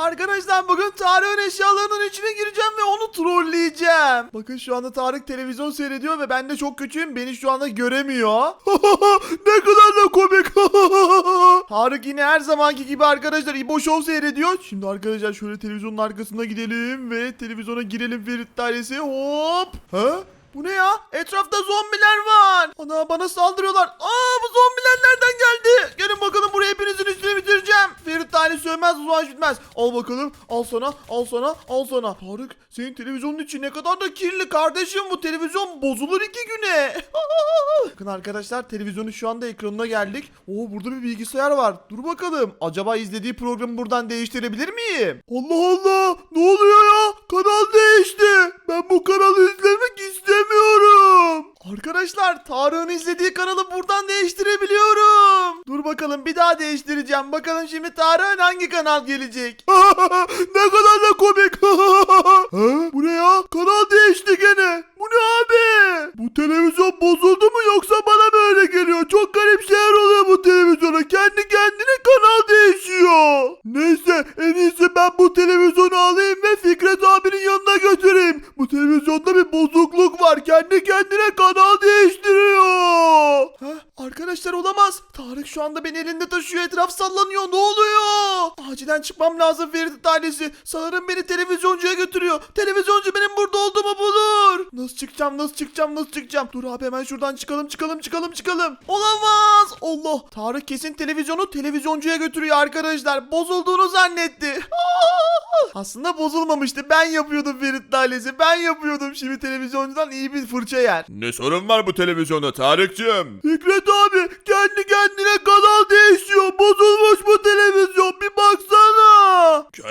Arkadaşlar bugün Tarık'ın eşyalarının içine gireceğim ve onu trolleyeceğim. Bakın şu anda Tarık televizyon seyrediyor ve ben de çok kötüyüm. Beni şu anda göremiyor. ne kadar da komik. Tarık yine her zamanki gibi arkadaşlar İbo Show seyrediyor. Şimdi arkadaşlar şöyle televizyonun arkasına gidelim ve televizyona girelim Ferit dairesi. Hop. Ha? Bu ne ya? Etrafta zombiler var. Ana bana saldırıyorlar. Aa bu zombiler nereden geldi? Gelin bakalım buraya hepinizin üstüne bitireceğim. Ferit tane sövmez bu savaş bitmez. Al bakalım. Al sana. Al sana. Al sana. Tarık senin televizyonun içi ne kadar da kirli kardeşim. Bu televizyon bozulur iki güne. Bakın arkadaşlar televizyonun şu anda ekranına geldik. Oo burada bir bilgisayar var. Dur bakalım. Acaba izlediği programı buradan değiştirebilir miyim? Allah Allah. Ne oluyor ya? Kanal değişti. Ben bu kanalı izlemek istemiyorum. Arkadaşlar Tarık'ın izlediği kanalı buradan değiştirebiliyorum. Dur bakalım bir daha değiştireceğim. Bakalım şimdi Tarık'ın hangi kanal gelecek? ne kadar da komik. ha? Bu ne ya? Kanal değişti gene. Bu ne abi? Bu televizyon bozuldu mu yoksa bana mı öyle geliyor? Çok garip şeyler oluyor bu televizyona. Kendi kendine kanal değişiyor. Neyse en iyisi ben bu televizyonu alayım ve Fikret abinin yanına götüreyim. Bu televizyonda bir bozukluk var. Kendi kendine kanal değiştiriyor. Ha, arkadaşlar olamaz. Tarık şu anda beni elinde taşıyor. Etraf sallanıyor. Ne oluyor? Acilen çıkmam lazım Ferit ailesi. Sanırım beni televizyoncuya götürüyor. Televizyoncu benim burada olduğumu bulur. Nasıl çıkacağım? Nasıl çıkacağım? Nasıl çıkacağım? Dur abi hemen şuradan çıkalım çıkalım çıkalım çıkalım. Olamaz. Allah. Tarık kesin televizyonu televizyoncuya götürüyor arkadaşlar. Bozulduğunu zannetti. Aslında bozulmamıştı. Ben yapıyordum Ferit ailesi. Ben yapıyordum. Şimdi televizyoncudan iyi bir fırça yer. Ne sorun var bu televizyonda Tarık'cığım? Fikret abi kendi kendine kanal değişiyor. Bozulmuş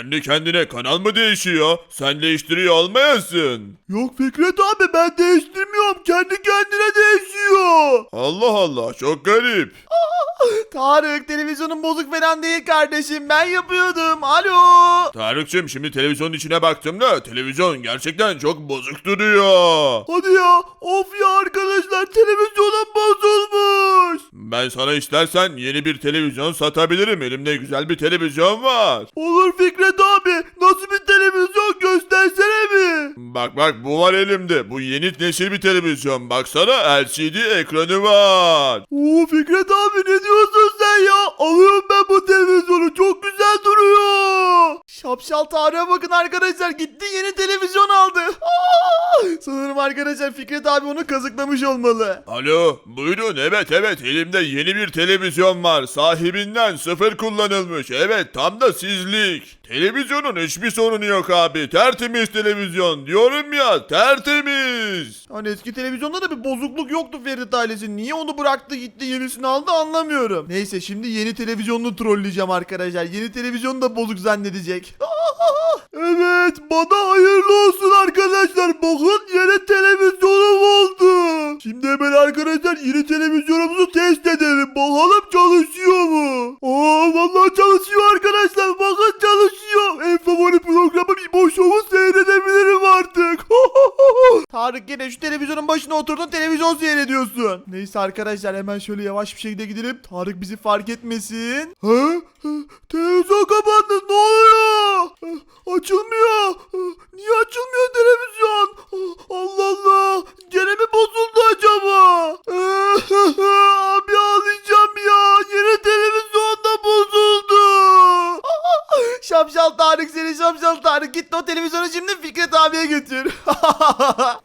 Kendi kendine kanal mı değişiyor? Sen değiştiriyor olmayasın. Yok Fikret abi ben değiştirmiyorum. Kendi kendine değişiyor. Allah Allah çok garip. Tarık televizyonun bozuk falan değil kardeşim. Ben yapıyordum. Alo. Tarık'cığım şimdi televizyonun içine baktım da televizyon gerçekten çok bozuk duruyor. Hadi ya. Of ya arkadaşlar televizyonum bozulmuş. Ben sana istersen yeni bir televizyon satabilirim. Elimde güzel bir televizyon var. Olur Fikret abi. Nasıl bir televizyon göstersene mi? Bak bak bu var elimde. Bu yeni nesil bir televizyon. Baksana LCD ekranı var. Oo Fikret abi ne diyorsun sen ya? Alıyorum ben bu televizyonu. Çok güzel duruyor. Şapşal Tarık'a bakın arkadaşlar. Gitti yeni televizyon aldı. Aa! Sanırım arkadaşlar Fikret abi onu kazıklamış olmalı. Alo buyurun evet evet elimde yeni bir televizyon var sahibinden sıfır kullanılmış evet tam da sizlik televizyonun hiçbir sorunu yok abi tertemiz televizyon diyorum ya tertemiz Hani eski televizyonda da bir bozukluk yoktu Ferit ailesi. Niye onu bıraktı gitti yenisini aldı anlamıyorum. Neyse şimdi yeni televizyonunu trolleyeceğim arkadaşlar. Yeni televizyonu da bozuk zannedecek. evet bana hayırlı olsun arkadaşlar. Bakın yeni televizyonum oldu. Şimdi hemen arkadaşlar yeni televizyonumuzu test edelim. Bakalım çalışıyor mu? Aa vallahi çalışıyor arkadaşlar. Bakın Tarık yine şu televizyonun başına oturdun televizyon seyrediyorsun. Neyse arkadaşlar hemen şöyle yavaş bir şekilde gidelim. Tarık bizi fark etmesin. Ha? Televizyon kapandı ne oluyor? Açılmıyor. Niye açılmıyor televizyon? Allah Allah. Gene mi bozuldu acaba? Abi ağlayacağım ya. Yine televizyon da bozuldu. Şapşal Tarık seni şapşal Tarık. Git o televizyonu şimdi Fikret abiye götür.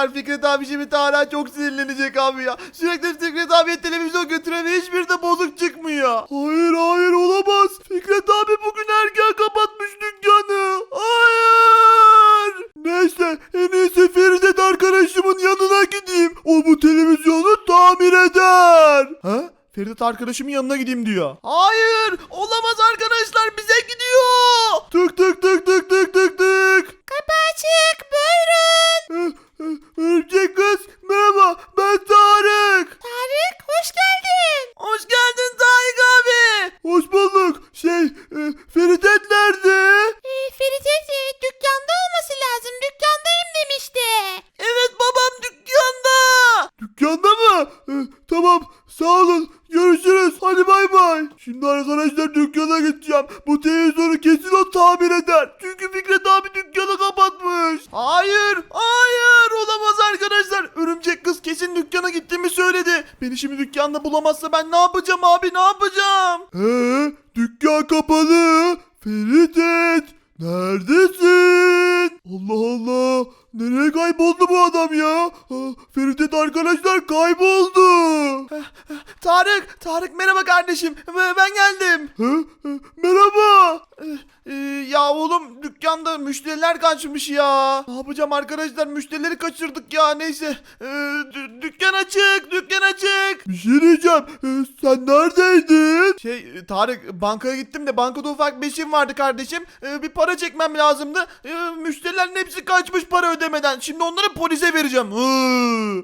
Arkadaşlar Fikret abi şimdi Tarık'a çok sinirlenecek abi ya. Sürekli Fikret abiye televizyon götüren ve hiçbir de bozuk çıkmıyor. Hayır hayır olamaz. Fikret abi bugün erken kapatmış dükkanı. Hayır. Neyse en iyisi Feridet arkadaşımın yanına gideyim. O bu televizyonu tamir eder. Ha? Ferit arkadaşımın yanına gideyim diyor. Hayır olamaz arkadaşlar bize gidiyor. Tık tık tık tık tık tık tık. Kapı açık buyurun. Örümcek kız merhaba ben Tarık. Tarık hoş geldin. Hoş geldin Tarık abi. Hoş bulduk. Şey e, Feridet Beni şimdi dükkanda bulamazsa ben ne yapacağım abi ne yapacağım? Ee, dükkan kapalı. Feridet neredesin? Allah Allah. Nereye kayboldu bu adam ya? Feridet arkadaşlar kayboldu. Tarık, Tarık merhaba kardeşim. Ben geldim. Merhaba. Ee, ya oğlum dükkanda müşteriler kaçmış ya. Ne yapacağım arkadaşlar müşterileri kaçırdık ya neyse. Ee, dü- dükkan açık dükkan açık. Bir şey diyeceğim Ee, sen neredeydin? Şey Tarık bankaya gittim de bankada ufak bir işim vardı kardeşim. Ee, bir para çekmem lazımdı. Ee, müşterilerin hepsi kaçmış para ödemeden. Şimdi onları polise vereceğim.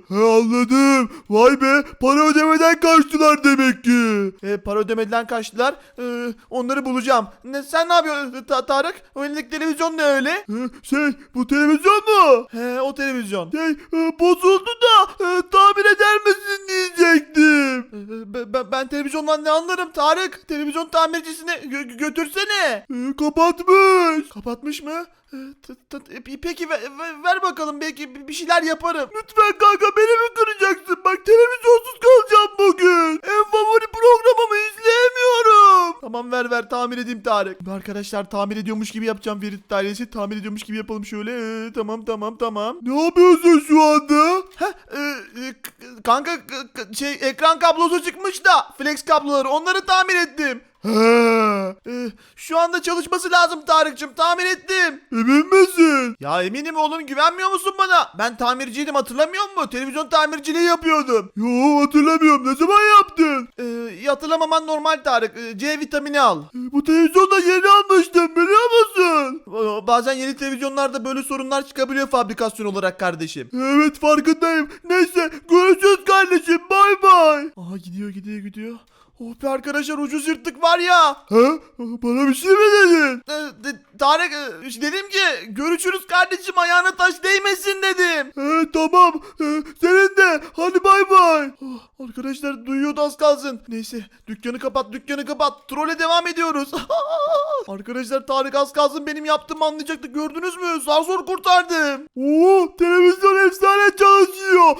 He, anladım. Vay be para ödemeden kaçtılar demek ki. E, para ödemeden kaçtılar. Ee, onları bulacağım. Ne, sen ne yapıyorsun Ta- Tarık? O elindeki televizyon ne öyle? şey bu televizyon mu? He o televizyon. Şey bozuldu da tamir eder misin diyecektim. ben, ben televizyondan ne anlarım Tarık? Televizyon tamircisine gö- götürsene. kapatmış. Kapatmış mı? T- t- e, Peki ver, ver- ver bakalım belki bir- bir şeyler yaparım. Lütfen kanka beni mi kıracaksın? Bak televizyonsuz kalacağım tamir edeyim Tarık. Arkadaşlar tamir ediyormuş gibi yapacağım Ferit ailesi. Tamir ediyormuş gibi yapalım şöyle. Ee, tamam tamam tamam. Ne yapıyorsun şu anda? Heh, e, e, kanka şey ekran kablosu çıkmış da flex kabloları onları tamir ettim. He. Ee, şu anda çalışması lazım Tarık'cığım. Tamir ettim. Emin misin? Ya eminim oğlum güvenmiyor musun bana? Ben tamirciydim hatırlamıyor musun? Televizyon tamirciliği yapıyordum. Yo hatırlamıyorum. Ne zaman yaptın? Ee, hatırlamaman normal Tarık. Ee, C vitamini al. bu televizyonda yeni almıştım biliyor musun? Bazen yeni televizyonlarda böyle sorunlar çıkabiliyor fabrikasyon olarak kardeşim. Evet farkındayım. Neyse görüşürüz kardeşim. Bay bay. Aha gidiyor gidiyor gidiyor. Oh be arkadaşlar ucuz yırttık var ya. Ha? Bana bir şey mi dedin? Tarık e, dedim ki görüşürüz kardeşim ayağına taş değmesin dedim. He tamam. Ee, senin de. Hadi bay bay. Oh, arkadaşlar duyuyordu az kalsın. Neyse dükkanı kapat dükkanı kapat. Trole devam ediyoruz. arkadaşlar Tarık az kalsın benim yaptığımı anlayacaktı. Gördünüz mü? Zar zor kurtardım. Oo televizyon efsane çalışıyor.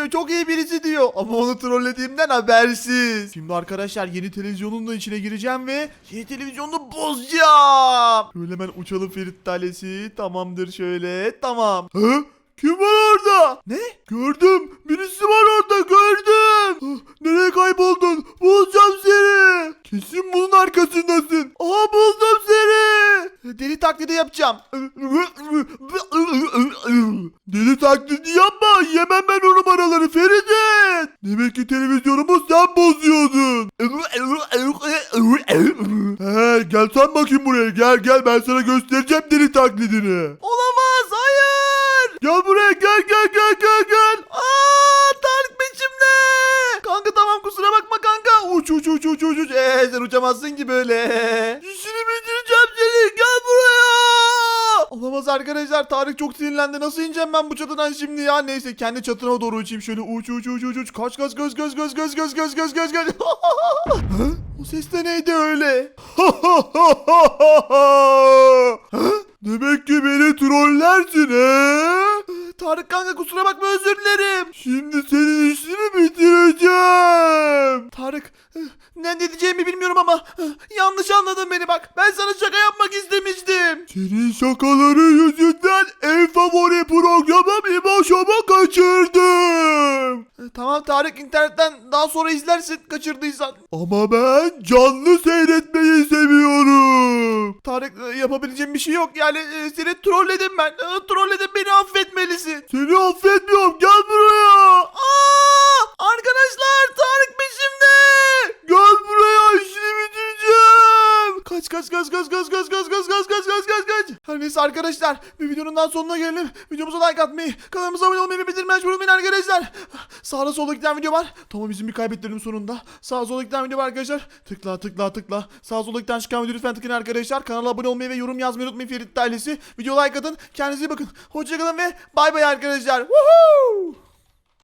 Diyor. Çok iyi birisi diyor. Ama onu trollediğimden habersiz. Şimdi arkadaşlar yeni televizyonun da içine gireceğim ve yeni televizyonunu bozacağım. Şöyle hemen uçalım Ferit talesi. Tamamdır şöyle. Tamam. Hı? Kim var orada? Ne? Gördüm. Birisi var orada gördüm. Nereye kayboldun? Bulacağım seni. Kesin bunun arkasındasın. Aha buldum seni. Deli taklidi yapacağım. Deli taklidi yapma. Yemem ben o numaraları Feridun. Demek ki televizyonumu sen bozuyordun. He, gel sen bakayım buraya. Gel ben sana göstereceğim deli taklidini. Olamaz hayır. Gel buraya gel gel gel gel gel. Aa Tarık peşimde. Kanka tamam kusura bakma kanka. Uç uç uç uç uç uç. Ee, sen uçamazsın ki böyle. İşini Olamaz arkadaşlar. Tarık çok sinirlendi. Nasıl ineceğim ben bu çatıdan şimdi ya? Neyse kendi çatına doğru uçayım. Şöyle uç uç uç uç uç. Kaç kaç göz göz göz göz göz göz göz göz göz. O ses de neydi öyle? Demek ki beni trollersin he? Tarık kanka kusura bakma özür dilerim. Şimdi senin işini bitireceğim. Tarık ne diyeceğimi bilmiyorum ama yanlış anladın beni bak. Ben sana şaka yapmak istemiştim. Senin şakaları yüzünden en favori programım İmoşom'u kaçırdım. Tamam Tarık internetten daha sonra izlersin kaçırdıysan. Ama ben canlı seyretmeyi seviyorum. Tarık e, yapabileceğim bir şey yok. Yani e, seni trolledim ben. E, Trolledim beni affetmelisin. Seni affetmiyorum. Gel buraya. Aa! Arkadaşlar Tarık peşimde. Gel buraya işini bitireceğim. Kaç kaç kaç kaç kaç kaç kaç kaç kaç kaç kaç. Her arkadaşlar bir videonun daha sonuna gelelim. Videomuza like atmayı, kanalımıza abone olmayı ve bildirimleri açmayı unutmayın arkadaşlar. Sağda solda giden video var. Tamam bizim bir kaybettiğim sonunda. Sağ solda giden video var arkadaşlar. Tıkla tıkla tıkla. Sağ solda giden çıkan video lütfen tıklayın arkadaşlar. Kanala abone olmayı ve yorum yazmayı unutmayın Ferit ailesi. Video like atın. Kendinize iyi bakın. Hoşçakalın ve bay bay arkadaşlar. Woohoo!